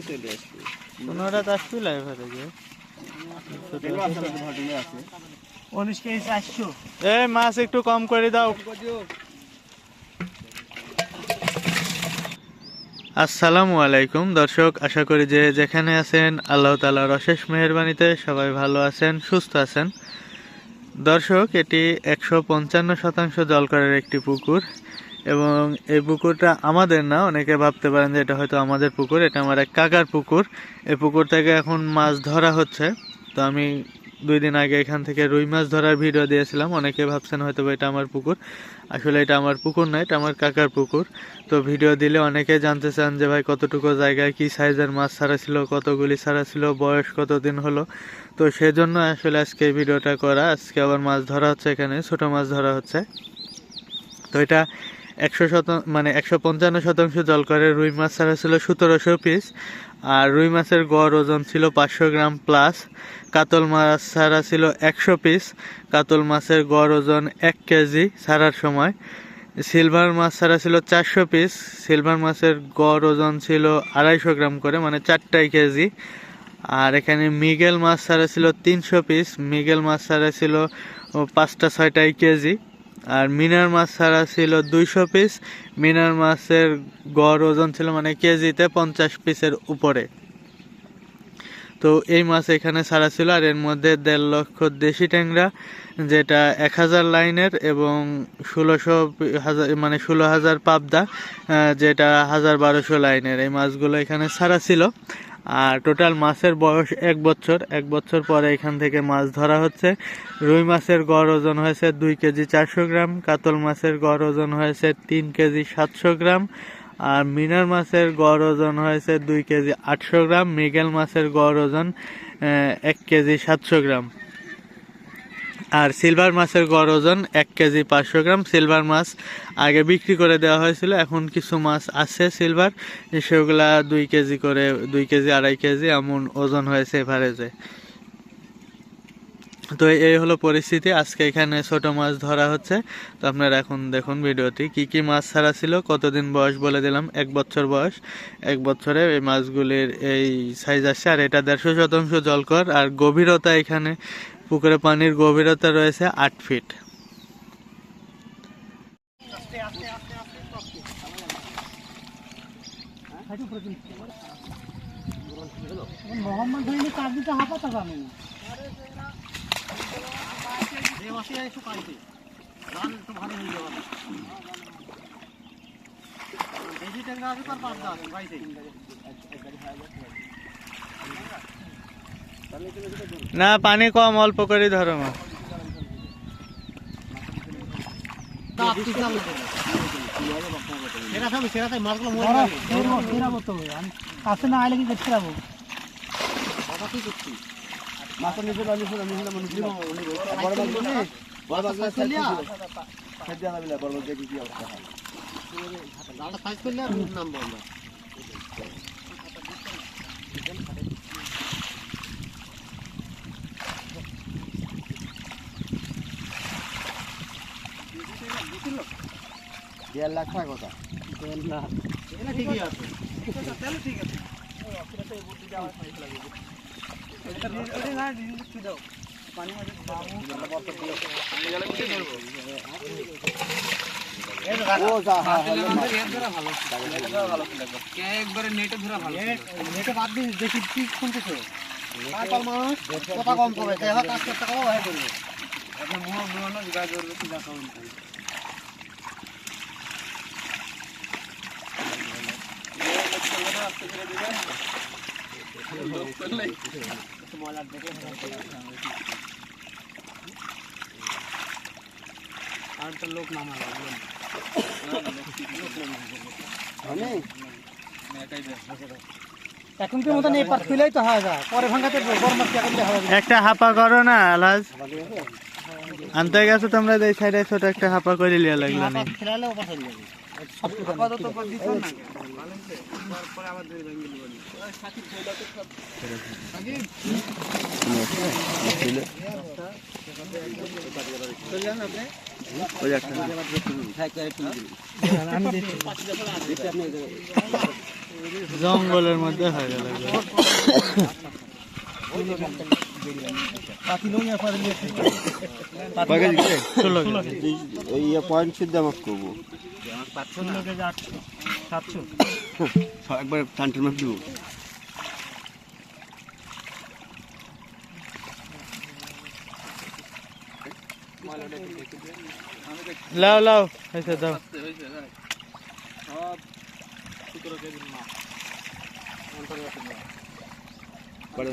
আজকে চলে আসবে। আসবি লাইভে থেকে এগুলো আসলে ভাটিনে আছে উনিশ কেজি চারশো এই মাছ একটু কম করে দাও। আসসালামু আলাইকুম। দর্শক আশা করি যে যেখানে আছেন আল্লাহ তালার অশেষ মেহরবানিতে সবাই ভালো আছেন সুস্থ আছেন। দর্শক এটি একশো পঞ্চান্ন শতাংশ জলকরের একটি পুকুর। এবং এই পুকুরটা আমাদের না, অনেকে ভাবতে পারেন যে এটা হয়তো আমাদের পুকুর, এটা আমার এক কাকার পুকুর। এই পুকুর থেকে এখন মাছ ধরা হচ্ছে। তো আমি দুই দিন আগে এখান থেকে রুই মাছ ধরার ভিডিও দিয়েছিলাম। অনেকে ভাবছেন হয়তো এটা আমার পুকুর। আসলে এটা আমার পুকুর না, এটা আমার কাকার পুকুর। তো ভিডিও দিলে অনেকে জানতে চান যে ভাই কতটুকু জায়গায় কি সাইজের মাছ ছাড়া ছিল কতগুলি ছাড়া ছিল, বয়স কতদিন হলো। তো সেজন্য আসলে আজকে ভিডিওটা করা। আজকে আবার মাছ ধরা হচ্ছে এখানে, ছোট মাছ ধরা হচ্ছে। তো এটা একশো শতাংশ মানে একশো পঞ্চান্ন শতাংশ জল করে রুই মাছ ছাড়া ছিল সতেরোশো পিস, আর রুই মাছের গড় ওজন ছিল পাঁচশো গ্রাম প্লাস। কাতল মাছ ছাড়া ছিল একশো পিস, কাতল মাছের গড় ওজন এক কেজি ছাড়ার সময়। সিলভার মাছ ছাড়া ছিল চারশো পিস, সিলভার মাছের গড় ওজন ছিল আড়াইশো গ্রাম করে মানে চারটাই কেজি। আর এখানে মিগেল মাছ ছাড়া ছিল তিনশো পিস, মিগেল মাছ ছাড়া ছিল পাঁচটা ছয়টাই কেজি। আর মিনার মাছ ছাড়া ছিল দুইশো পিস মিনার মাছের গড় ওজন ছিল মানে কেজিতে পঞ্চাশ পিসের উপরে। তো এই মাছ এখানে ছাড়া ছিল আর এর মধ্যে দেড় লক্ষ দেশি ট্যাংরা, যেটা এক হাজার লাইনের এবং ষোলোশো হাজার মানে ষোলো হাজার পাবদা যেটা হাজার বারোশো লাইনের। এই মাছগুলো এখানে ছাড়া ছিল। আর টোটাল মাছের বয়স এক বছর। এক বছর পরে এখান থেকে মাছ ধরা হচ্ছে। রুই মাছের গড় ওজন হয়েছে দুই কেজি চারশো গ্রাম, কাতল মাছের গড় ওজন হয়েছে তিন কেজি সাতশো গ্রাম, আর মিনার মাছের গড় ওজন হয়েছে দুই কেজি আটশো গ্রাম, মৃগেল মাছের গড় ওজন এক কেজি সাতশো গ্রাম। আর সিলভার মাছের গড় ওজন এক কেজি পাঁচশো গ্রাম। সিলভার মাছ আগে বিক্রি করে দেওয়া হয়েছিল, এখন কিছু মাছ আছে সিলভার সেগুলা দুই কেজি করে, দুই কেজি, আড়াই কেজি এমন ওজন হয়েছে এভারেজে তো এই হলো পরিস্থিতি। আজকে এখানে ছোট মাছ ধরা হচ্ছে। তো আপনারা এখন দেখুন ভিডিওটি, কি কি মাছ ছাড়া ছিল, কতদিন বয়স বলে দিলাম, এক বছর বয়স। এক বছরে এই মাছগুলির এই সাইজ আসছে, আর এটা দেড়শো শতাংশ জলকর, আর গভীরতা এখানে পুকুরে পানির গভীরতা রয়েছে আট ফিট। মোহাম্মদ হইনি চার দিতে হাঁপাতে পারবে না বেশি ট্যাংরা আছে তার পাঁচ বাড়িতে না পানি কম অল্প করে ধরো মাছ কাছে না আইলে কি করতে যাব মাছের নিচে বালি ছিল আমি হলাম মানুষ বড় মাছ গুলি বড় মাছ গুলি চলিয়া? খেতে জানা বিলা বড় মাছ দেখি কি অবস্থা হয় দেড় লাখ টাকা কথা। নেটে বাদ দিস দেখি কি শুনতেছো। তারপর মানুষ কথা কম করবে। কাজ করতে কম হয়ে করবে আর তো লোক নামা লাগল আমি এখন কি মতন এই পার খুলেই তো হয়ে পরে ভাঙাতে গরম মাছ এখন দেখা যাবে। একটা হাপা করো না আলাজ আনতে গেছো তোমরা এই সাইডে ছোট একটা হাপা করে লিয়া লাগল না। জঙ্গলের মধ্যে হয়ে গেল এগুলো। ষোলো কেজি। এই পয়েন্ট শুদ্ধ আমাকে করব একবার টানটান মাপ দিব লাও লাও হয়েছে দাও। কটা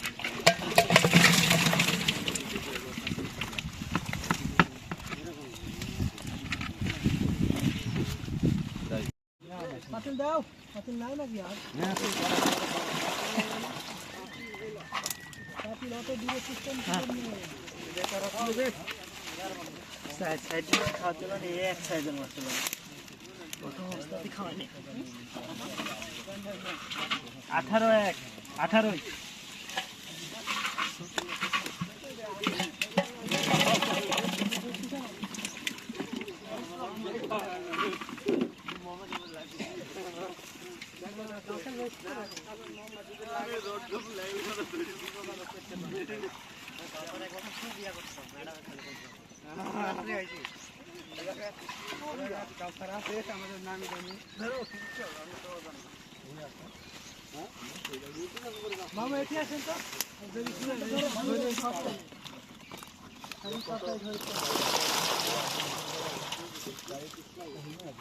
পাতিল দাও পাতিল নাই নাকি আর? পাতিল অত দূরে সিস্টেম সাইড সাইড খাওয়াতে পারে এক সাইজের মাছ ছিল প্রথম অবস্থাতে খাওয়ানি আঠারো এক আঠারোই মামা এটি আছেন তো। ওই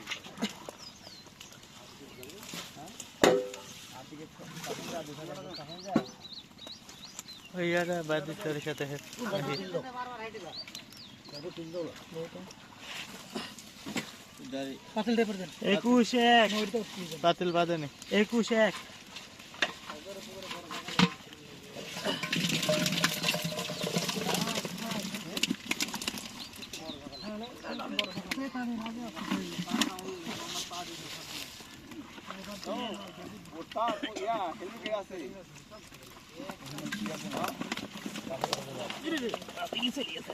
ইয়ারা বাদি তোর সাথে হেট পাতিল দিয়ে পড়বেন একুশ এক পাতিল বাদে নি একুশ এক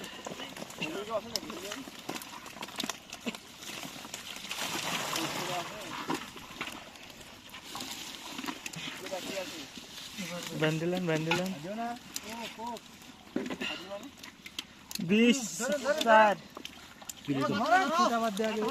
বান্দিলেন বান্দিলেন বিশ চার দেখা লাগবে ও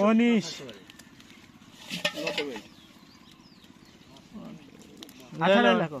উনিশ আঠারো লেখো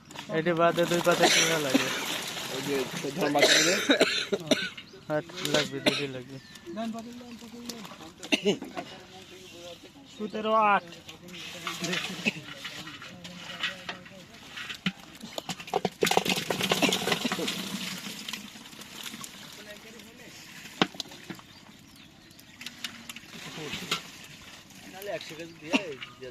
এটি বাদে দুই পাতে কিনা লাগে। হাট লাগবে, দুটি লাগবে। সতেরো আট। একশো কেজি দিয়ে